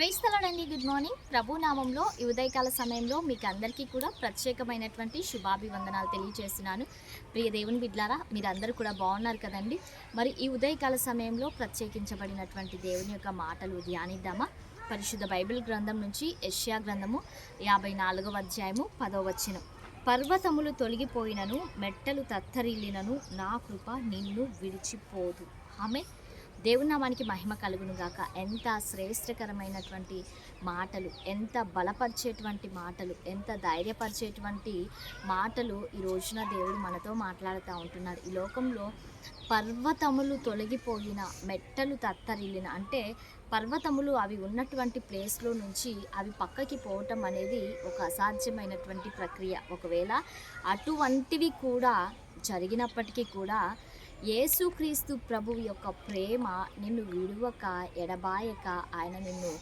ప్రైస్తలాడండి good morning. ప్రభునామంలో ఈ ఉదయకాల సమయంలో మీకు అందరికీ కూడా ప్రత్యేకమైనటువంటి శుభాభివందనాలు తెలియజేస్తున్నాను. ప్రియ దేవుని బిడ్లారా మీరందరూ కూడా బాగున్నారు కదండి? మరి ఈ ఉదయకాల సమయంలో ప్రత్యేకించబడినటువంటి దేవుని యొక్క మాటలు ధ్యానిద్దామా? పరిశుద్ధ బైబిల్ గ్రంథం నుంచి యెషయా గ్రంథము యాభై నాలుగవ అధ్యాయము పదవ వచనం. పర్వతములు తొలగిపోయినను మెట్టలు తత్తరిల్లినను నా కృప నిన్ను విడిచిపోదు. ఆమె దేవుని నామానికి మహిమ కలుగును గాక. ఎంత శ్రేష్టకరమైనటువంటి మాటలు ఎంత బలపరిచేటువంటి మాటలు ఎంత ధైర్యపరిచేటువంటి మాటలు ఈ రోజున దేవుడు మనతో మాట్లాడుతూ ఉంటున్నాడు. ఈ లోకంలో పర్వతములు తొలగిపోయిన మెట్టలు తత్తరిల్లిన అంటే పర్వతములు అవి ఉన్నటువంటి ప్లేస్లో నుంచి అవి పక్కకి పోవటం అనేది ఒక అసాధ్యమైనటువంటి ప్రక్రియ. ఒకవేళ అటువంటివి కూడా జరిగినప్పటికీ కూడా యేసుక్రీస్తు ప్రభు యొక్క ప్రేమ నిన్ను విడువక ఎడబాయక ఆయన నిన్ను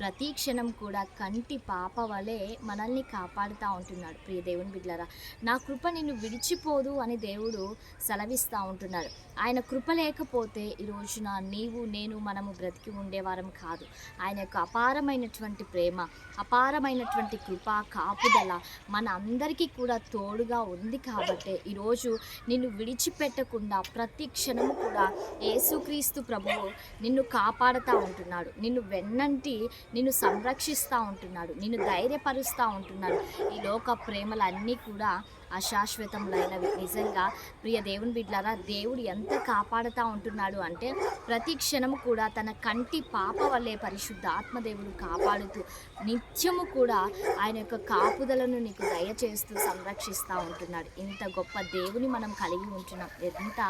ప్రతి క్షణం కూడా కంటి పాప వలె మనల్ని కాపాడుతూ ఉంటున్నాడు. ప్రియ దేవుని బిడ్డలారా నా కృప నిన్ను విడిచిపోదు అని దేవుడు సెలవిస్తూ ఉంటున్నాడు. ఆయన కృప లేకపోతే ఈ రోజున నీవు నేను మనము బ్రతికి ఉండేవారం కాదు. ఆయన యొక్క అపారమైనటువంటి ప్రేమ అపారమైనటువంటి కృప కాపుదల మన అందరికీ కూడా తోడుగా ఉంది కాబట్టి ఈరోజు నిన్ను విడిచిపెట్టకుండా ప్రతి క్షణము కూడా యేసుక్రీస్తు ప్రభువు నిన్ను కాపాడుతూ ఉంటున్నాడు. నిన్ను వెన్నంటి నిన్ను సంరక్షిస్తూ ఉంటున్నాడు నిన్ను ధైర్యపరుస్తూ ఉంటున్నాడు. ఈ లోక ప్రేమలన్నీ కూడా అశాశ్వతములైనవి. నిజంగా ప్రియ దేవుని బిడ్డలారా దేవుడు ఎంత కాపాడుతూ ఉంటున్నాడు అంటే ప్రతి క్షణము కూడా తన కంటి పాప వల్లే పరిశుద్ధ ఆత్మదేవుడు కాపాడుతూ నిత్యము కూడా ఆయన యొక్క కాపుదలను నీకు దయచేస్తూ సంరక్షిస్తూ ఉంటున్నాడు. ఇంత గొప్ప దేవుని మనం కలిగి ఉంటున్నాం. ఎంత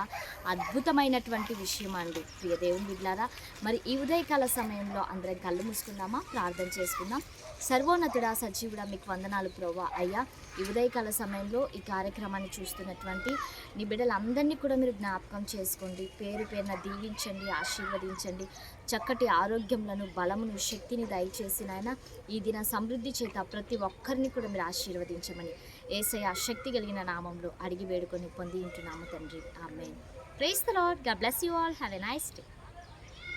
అద్భుతమైనటువంటి విషయం అండి. ప్రియ దేవుని బిడ్డలారా మరి ఈ ఉదయకాల సమయంలో అందరం కళ్ళు మూసుకుందామా? ప్రార్థన చేసుకుందాం. సర్వోన్నతుడా సజీవుడా మీకు వందనాలు ప్రోవా అయ్యా ఈ ఉదయకాల సమయంలో ఈ కార్యక్రమాన్ని చూస్తున్నటువంటి నీ బిడ్డలందరినీ కూడా మీరు జ్ఞాపకం చేసుకోండి. పేరు పేరున దీవించండి ఆశీర్వదించండి. చక్కటి ఆరోగ్యములను బలమును శక్తిని దయచేసి నాయన ఈ దిన సమృద్ధి చేత ప్రతి ఒక్కరిని కూడా మీరు ఆశీర్వదించమని ఏసయ శక్తి కలిగిన నామంలో అడిగి వేడుకొని పొంది ఇంటున్నాము తండ్రి. ఆమె praise the లాడ్గా bless you all have a nice day